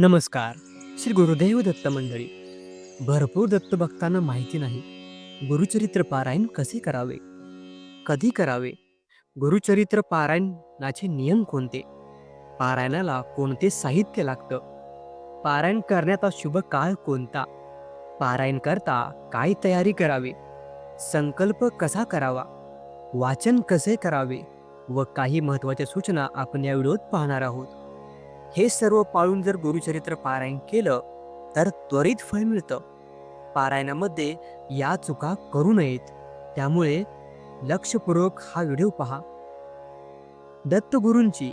नमस्कार. श्री गुरुदेव दत्त मंडळी. भरपूर दत्तभक्तांना माहिती नाही. गुरुचरित्र पारायण कसे करावे? कधी करावे? गुरुचरित्र पारायणाचे नियम कोणते? पारायणाला कोणते साहित्य लागतं? पारायण करण्याचा शुभ काळ कोणता? पारायण करता काय तयारी करावी? संकल्प कसा करावा? वाचन कसे करावे? व काही महत्त्वाच्या सूचना आपण या व्हिडिओत पाहणार आहोत. हे सर्व पाळून जर गुरुचरित्र पारायण केलं तर त्वरित फळ मिळतं. पारायणामध्ये या चुका करू नयेत. त्यामुळे लक्षपूर्वक हा व्हिडिओ पहा. दत्तगुरूंची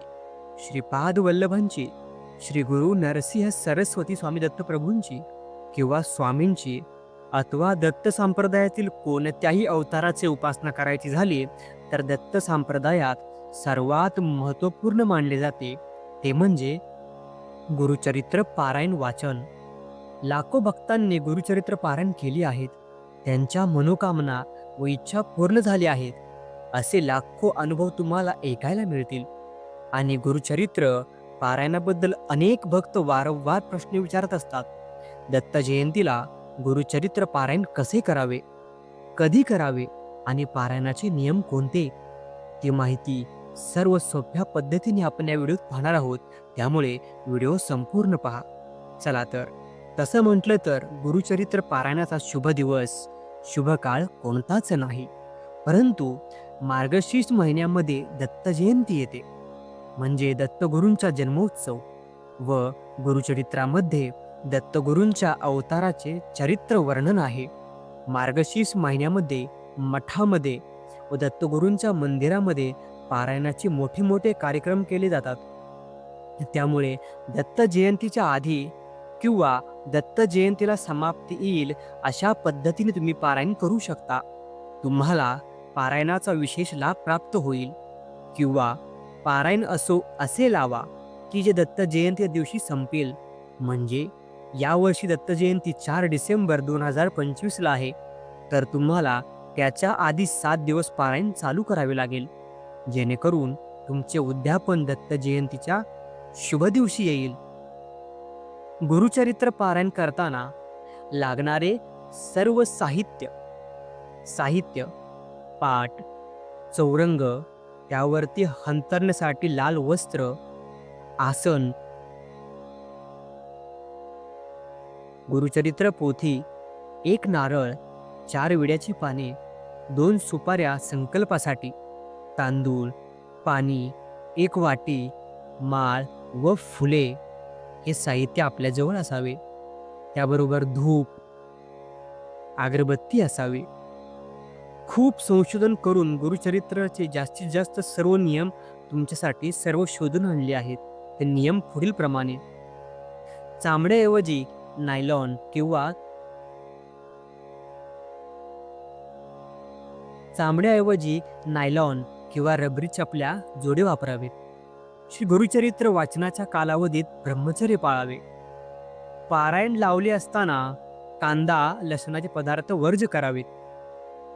श्रीपाद वल्लभांची श्री गुरु नरसिंह सरस्वती स्वामी दत्तप्रभूंची किंवा स्वामींची अथवा दत्त संप्रदायातील कोणत्याही अवताराचे उपासना करायची झाली तर दत्त संप्रदायात सर्वात महत्त्वपूर्ण मानले जाते. ते म्हणजे गुरुचरित्र पारायण वाचन. लाखो भक्तांनी गुरुचरित्र पारायण केली आहेत. त्यांच्या मनोकामना व इच्छा पूर्ण झाल्या आहेत. असे लाखो अनुभव तुम्हाला ऐकायला मिळतील. आणि गुरुचरित्र पारायणाबद्दल अनेक भक्त वारंवार प्रश्न विचारत असतात. दत्त जयंतीला गुरुचरित्र पारायण कसे करावे? कधी करावे? आणि पारायणाचे नियम कोणते? ती माहिती सर्व सोप्या पद्धतीने आपण या व्हिडिओत पाहणार आहोत. त्यामुळे व्हिडिओ संपूर्ण पहा. चला तर. तसं म्हटलं तर गुरुचरित्र पारायणाचा शुभ दिवस शुभ काळ कोणताच नाही. परंतु मार्गशीर्ष महिन्यामध्ये दत्त जयंती येते. म्हणजे दत्तगुरूंचा जन्मोत्सव व गुरुचरित्रामध्ये दत्तगुरूंच्या अवताराचे चरित्र वर्णन आहे. मार्गशीर्ष महिन्यामध्ये मठामध्ये व दत्तगुरूंच्या मंदिरामध्ये पारायणाचे मोठे मोठे कार्यक्रम केले जातात. त्यामुळे दत्त जयंतीच्या आधी किंवा दत्त जयंतीला समाप्ती येईल अशा पद्धतीने तुम्ही पारायण करू शकता. तुम्हाला पारायणाचा विशेष लाभ प्राप्त होईल. किंवा पारायण असो असे लावा की जे दत्त जयंती दिवशी संपेल. म्हणजे यावर्षी दत्त जयंती चार डिसेंबर दोन हजार पंचवीसला आहे. तर तुम्हाला त्याच्या आधी सात दिवस पारायण चालू करावे लागेल. जेणेकरून तुमचे उद्यापन दत्त जयंतीच्या शुभ दिवशी येईल. गुरुचरित्र पारायण करताना लागणारे सर्व साहित्य साहित्य पाट चौरंग त्यावरती हंतरण्यासाठी लाल वस्त्र आसन गुरुचरित्र पोथी एक नारळ चार विड्याची पाने दोन सुपाऱ्या संकल्पासाठी तांदूळ पाणी एक वाटी माळ व फुले हे साहित्य आपल्याजवळ असावे. त्याबरोबर धूप अगरबत्ती असावी. खूप संशोधन करून गुरुचरित्राचे जास्तीत जास्त सर्व नियम तुमच्यासाठी सर्व शोधून आणले आहेत. ते नियम पुढील प्रमाणे. चामड्याऐवजी नायलॉन किंवा चामड्याऐवजी नायलॉन किंवा रबरी चपल्या जोडे वापरावेत श्री गुरुचरित्र वाचनाच्या कालावधीत ब्रह्मचर्य पाळावे. पारायण लावले असताना कांदा लसणाचे पदार्थ वर्ज करावेत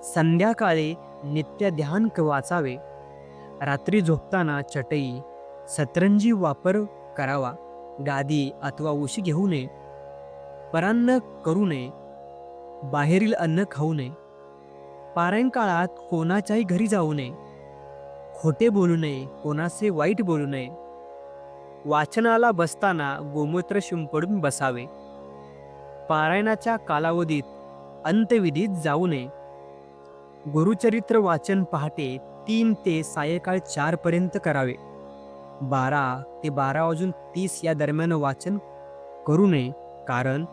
संध्याकाळी नित्य ध्यान क- वाचावे. रात्री झोपताना चटई सतरंजी वापर करावा. गादी अथवा उशी घेऊ नये. परान्न करू नये. बाहेरील अन्न खाऊ नये. पारायण काळात कोणाच्याही घरी जाऊ नये. खोटे बोलू नये कोणाचे वाईट बोलू नये. वाचनाला बसताना गोमूत्र शिंपडून बसावे. पारायणाच्या कालावधीत अंत्यविधीत जाऊ नये. गुरुचरित्र वाचन पहाटे तीन ते सायंकाळ चारपर्यंत करावे. बारा ते बारा वाजून तीस या दरम्यान वाचन करू नये कारण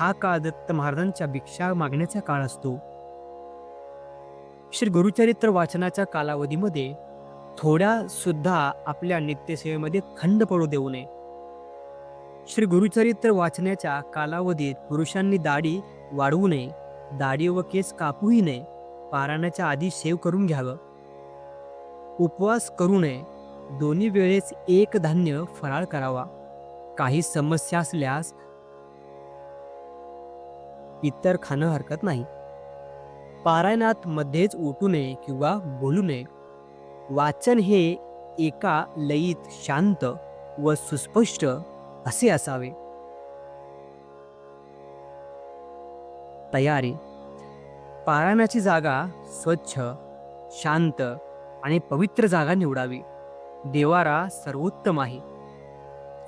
हा काळ दत्त महाराजांच्या भिक्षा मागण्याचा काळ असतो. श्री गुरुचरित्र वाचनाच्या कालावधीमध्ये थोड्या सुद्धा आपल्या नित्यसेवेमध्ये खंड पडू देऊ नये. श्री गुरुचरित्र वाचण्याच्या कालावधीत पुरुषांनी दाढी वाढवू नये दाढी व केस कापूही नये पारायणाच्या आधी सेव करून घ्यावं. उपवास करू नये दोन्ही वेळेस एक धान्य फराळ करावा. काही समस्या असल्यास इतर खाणं हरकत नाही. पारायणात मध्येच उठू नये किंवा बोलू नये. वाचन हे एका लयीत शांत व सुस्पष्ट असे असावे. तयारी. पारायणाची जागा स्वच्छ शांत आणि पवित्र जागा निवडावी. देवारा सर्वोत्तम आहे.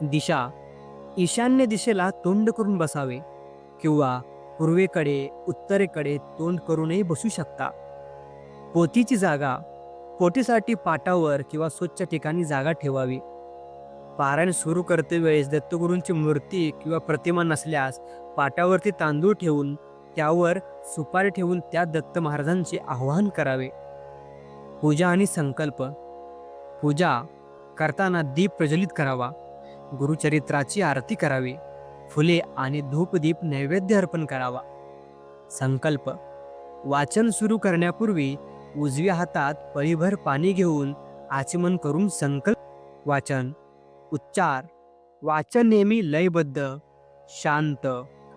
दिशा. ईशान्य दिशेला तोंड करून बसावे किंवा पूर्वेकडे उत्तरेकडे तोंड करूनही बसू शकता. पोतीची जागा पोटीसाठी पाटावर किंवा स्वच्छ ठिकाणी जागा ठेवावी. पारायण सुरू करते वेळेस दत्तगुरूंची मूर्ती किंवा प्रतिमा नसल्यास पाटावरती तांदूळ ठेवून त्यावर सुपारी ठेवून त्या दत्त महाराजांचे आवाहन करावे. पूजा आणि संकल्प. पूजा करताना दीप प्रज्वलित करावा. गुरुचरित्राची आरती करावी. फुले आणि धूपदीप नैवेद्य अर्पण करावा. संकल्प. वाचन सुरू करण्यापूर्वी उजव्या हातात पळीभर पाणी घेऊन आचमन करून संकल्प वाचन. उच्चार वाचन नेहमी लयबद्ध शांत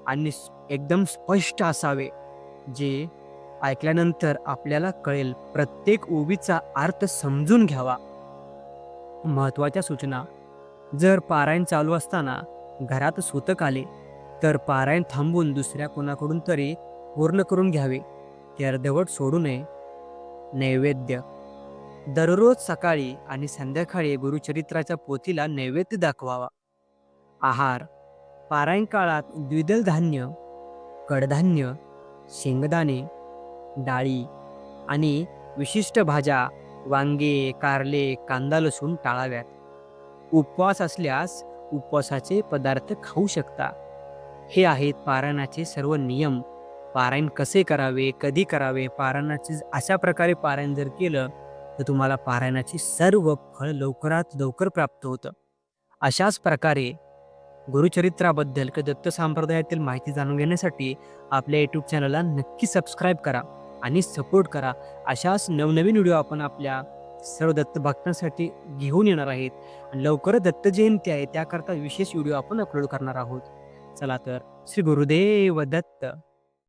आणि एकदम स्पष्ट असावे जे ऐकल्यानंतर आपल्याला कळेल प्रत्येक ओबीचा अर्थ समजून घ्यावा. महत्त्वाच्या सूचना. जर पारायण चालू असताना घरात सूतक आले तर पारायण थांबून दुसऱ्या कोणाकडून तरी पूर्ण करून घ्यावे. ते अर्धवट सोडू नये. नैवेद्य. दररोज सकाळी आणि संध्याकाळी गुरुचरित्राच्या पोथीला नैवेद्य दाखवावा. आहार पारायण काळात द्विदल धान्य कडधान्य शेंगदाणे डाळी आणि विशिष्ट भाज्या वांगे कारले कांदा लसूण टाळाव्यात. उपवास असल्यास उपवासाचे पदार्थ खाऊ शकता. हे आहेत पारायणाचे सर्व नियम पारायण कसे करावे कधी करावे पारायणाचे अशा प्रकारे पारायण जर केलं तर तुम्हाला पारायणाची सर्व फळ लवकरात लवकर प्राप्त होतं. अशाच प्रकारे गुरुचरित्राबद्दल किंवा दत्त संप्रदायातील माहिती जाणून घेण्यासाठी आपल्या यूट्यूब चॅनलला नक्की सबस्क्राईब करा आणि सपोर्ट करा. अशाच नवनवीन व्हिडिओ आपण आपल्या सर्व दत्त भक्तांसाठी घेऊन येणार आहेत. आणि लवकरच दत्त जयंती आहे त्याकरता विशेष व्हिडिओ आपण अपलोड करणार आहोत. चला तर श्री गुरुदेव दत्त.